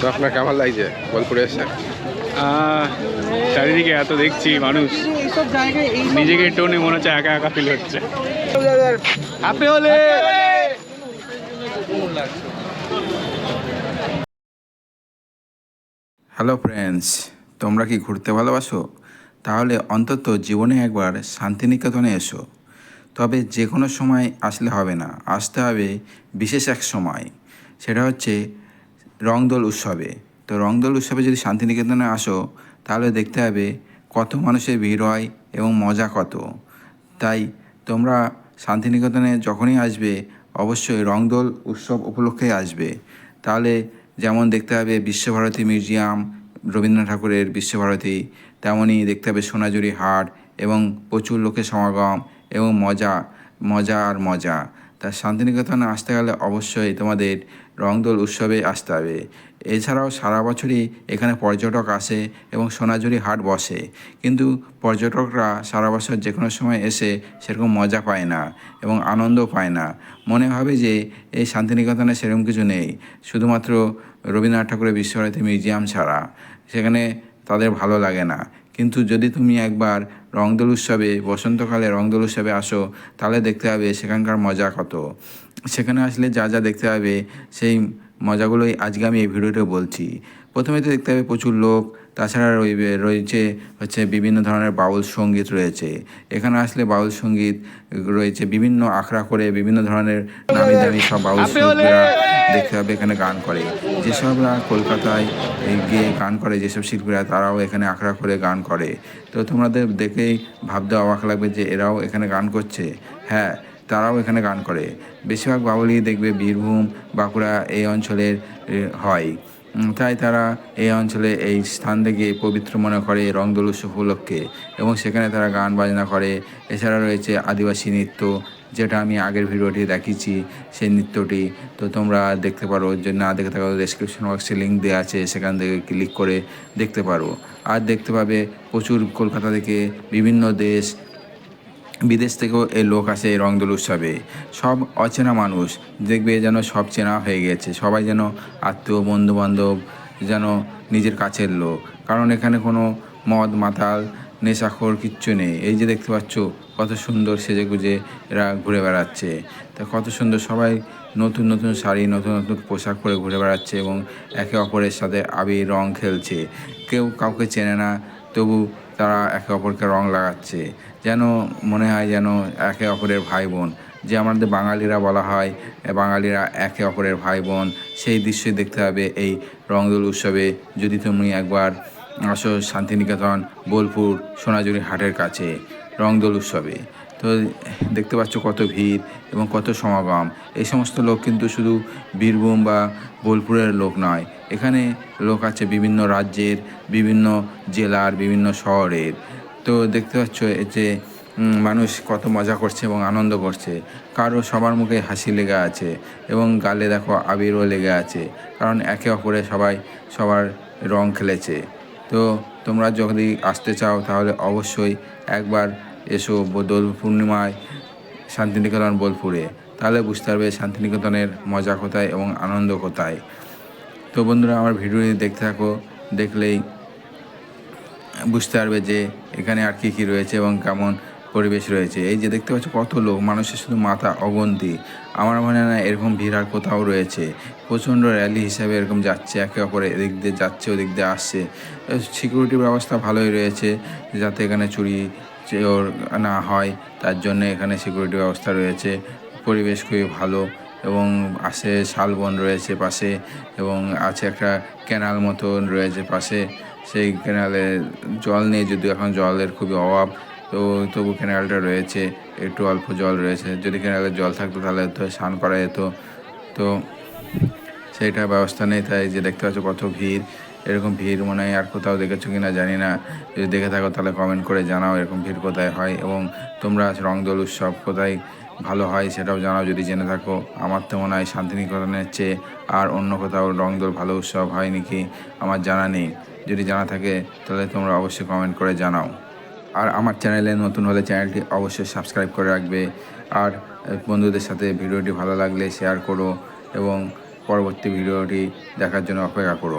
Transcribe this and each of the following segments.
তো আপনার কেমন লাগছে বোলপুরে এসে? চারিদিকে এত দেখছি মানুষ। এইসব জায়গায় এই নিজেকে টোনে মনে হচ্ছে একা একা ফিল হচ্ছে। হ্যাপি হলে হ্যালো ফ্রেন্ডস তোমরা কি ঘুরতে ভালোবাসো? তাহলে অন্তত জীবনে একবার শান্তিনিকেতনে এসো। তবে যে কোনো সময় আসলে হবে না। আসতে হবে বিশেষ এক সময়। সেটা হচ্ছে রংদোল উৎসবে। তো রংদোল উৎসবে যদি শান্তিনিকেতনে আসো, তাহলে দেখতে হবে কত মানুষের ভিড় হয় এবং মজা কত। তাই তোমরা শান্তিনিকেতনে যখনই আসবে, অবশ্যই রংদোল উৎসব উপলক্ষে আসবে। তাহলে যেমন দেখতে হবে বিশ্বভারতী মিউজিয়াম, রবীন্দ্রনাথ ঠাকুরের বিশ্বভারতী, তেমনই দেখতে হবে সোনাঝুরি হাট এবং প্রচুর লোকের সমাগম এবং মজা মজা আর মজা। তা শান্তিনিকেতনে আসতে গেলে অবশ্যই তোমাদের রংদোল উৎসবে আসতে হবে। এছাড়াও সারা বছরই এখানে পর্যটক আসে এবং সোনাঝুরি হাট বসে। কিন্তু পর্যটকরা সারা বছর যে কোনো সময় এসে সেরকম মজা পায় না এবং আনন্দ পায় না। মনে হবে যে এই শান্তিনিকেতনে সেরকম কিছু নেই। শুধুমাত্র রবীন্দ্রনাথ ঠাকুরের বিশ্বভারতী মিউজিয়াম ছাড়া। সেখানে তাদের ভালো লাগে না। কিন্তু যদি তুমি একবার রংদোল উৎসবে, বসন্তকালে রংদোল উৎসবে আসো, তাহলে দেখতে হবে সেখানকার মজা কত। সেখানে আসলে যা যা দেখতে হবে সেই মজাগুলোই আজকে আমি এই ভিডিওতে বলছি। প্রথমে তো দেখতে হবে প্রচুর লোক তাছাড়া রইবে রয়েছে হচ্ছে বিভিন্ন ধরনের বাউল সংগীত রয়েছে। এখানে আসলে বাউল সংগীত রয়েছে বিভিন্ন আখড়া করে বিভিন্ন ধরনের নামি দামি সব বাউল শিল্পীরা দেখতে হবে এখানে গান করে। যেসবরা কলকাতায় গিয়ে গান করে যেসব শিল্পীরা তারাও এখানে আখড়া করে গান করে। তো তোমাদের দেখেই ভাবতে অবাক লাগবে যে এরাও এখানে গান করছে। হ্যাঁ তারাও এখানে গান করে। বেশিরভাগ বাউলই দেখবে বীরভূম বাঁকুড়া এই অঞ্চলের হয়। তাই তারা এই অঞ্চলে এই স্থান থেকে পবিত্র মনে করে রংদোল উৎসব উপলক্ষে এবং সেখানে তারা গান বাজনা করে। এছাড়া রয়েছে আদিবাসী নৃত্য, যেটা আমি আগের ভিডিওটি দেখিয়েছি, সেই নৃত্যটি। তো তোমরা দেখতে পারো যে না দেখে থাকো ডেসক্রিপশন বক্সে লিঙ্ক দেওয়া আছে, সেখান থেকে ক্লিক করে দেখতে পারো। আর দেখতে পাবে প্রচুর কলকাতা থেকে বিভিন্ন দেশ বিদেশ থেকেও এই লোক আসে, এই রংদোল উৎসবে। সব অচেনা মানুষ। দেখবে যেন সব চেনা হয়ে গেছে। সবাই যেন আত্মীয় বন্ধু বান্ধব যেন নিজের কাছের লোক। কারণ এখানে কোনো মদ, মাতাল, নেশাখোর কিচ্ছু নেই। এই যে দেখতে পাচ্ছ, কত সুন্দর সেজে গুজে এরা ঘুরে বেড়াচ্ছে। তা কত সুন্দর সবাই নতুন নতুন শাড়ি, নতুন নতুন পোশাক পরে ঘুরে বেড়াচ্ছে এবং একে অপরের সাথে আবির রং খেলছে। কেউ কাউকে চেনে না, তবু তারা একে অপরকে রং লাগাচ্ছে। যেন মনে হয় যেন একে অপরের ভাই বোন যে আমাদের বাঙালিরা বলা হয় বাঙালিরা একে অপরের ভাই বোন সেই দৃশ্যই দেখতে হবে এই রংদোল উৎসবে। যদি তুমি একবার আসো শান্তিনিকেতন, বোলপুর, সোনাঝুরি হাটের কাছে রংদোল উৎসবে, তো দেখতে পাচ্ছ কত ভিড় এবং কত সমাগম। এই সমস্ত লোক কিন্তু শুধু বীরভূম বা বোলপুরের লোক নয় এখানে লোক আছে বিভিন্ন রাজ্যের, বিভিন্ন জেলার, বিভিন্ন শহরের। তো দেখতে পাচ্ছ যে মানুষ কত মজা করছে এবং আনন্দ করছে। কারও সবার মুখে হাসি লেগে আছে এবং গালে দেখো আবিরও লেগে আছে। কারণ একে অপরে সবাই সবার রং খেলেছে। তো তোমরা যদি আসতে চাও তাহলে অবশ্যই একবার এসো দোল পূর্ণিমায় শান্তিনিকেতন বোলপুরে। তাহলে বুঝতে পারবে শান্তিনিকেতনের মজা কোথায় এবং আনন্দ কোথায়। তো বন্ধুরা, আমার ভিডিওটি দেখতে থাকো, দেখলেই বুঝতে পারবে যে এখানে আর কী কী রয়েছে এবং কেমন পরিবেশ রয়েছে। এই যে দেখতে পাচ্ছ কত লোক, মানুষের শুধু মাথা অগন্তি। আমার মনে হয় না এরকম ভিড় আর কোথাও রয়েছে। প্রচণ্ড র্যালি হিসাবে এরকম যাচ্ছে, একে অপরে এদিক দিয়ে যাচ্ছে, ওদিক দিয়ে আসছে। সিকিউরিটির ব্যবস্থা ভালোই রয়েছে, যাতে এখানে চোর না হয়, তার জন্য এখানে সিকিউরিটি ব্যবস্থা রয়েছে। পরিবেশ খুবই ভালো। এবং আছে শালবন রয়েছে পাশে এবং আছে একটা ক্যানাল মতন রয়েছে পাশে। সেই ক্যানালে জল নেই, যদিও এখন জলের খুবই অভাব, তো তবু ক্যানালটা রয়েছে, একটু অল্প জল রয়েছে। যদি ক্যানালে জল থাকতো তাহলে তো স্নান করা যেত। তো সেইটা ব্যবস্থা নেই, তাই যে দেখতে পাচ্ছ কত ভিড়। এরকম ভিড় মনে হয় আর কোথাও দেখেছ কিনা জানি না। যদি দেখে থাকো তাহলে কমেন্ট করে জানাও এরকম ভিড় কোথায় হয় এবং তোমরা রংদোল উৎসব কোথায় ভালো হয় সেটাও জানাও যদি জেনে থাকো। আমার তো মনে হয় শান্তিনিকেতনের চেয়ে আর অন্য কোথাও রংদোল ভালো উৎসব হয় নাকি আমার জানা নেই। যদি জানা থাকে তাহলে তোমরা অবশ্যই কমেন্ট করে জানাও। আর আমার চ্যানেলে নতুন হলে চ্যানেলটি অবশ্যই সাবস্ক্রাইব করে রাখবে। আর বন্ধুদের সাথে ভিডিওটি ভালো লাগলে শেয়ার করো এবং পরবর্তী ভিডিওটি দেখার জন্য অপেক্ষা করো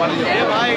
ভাই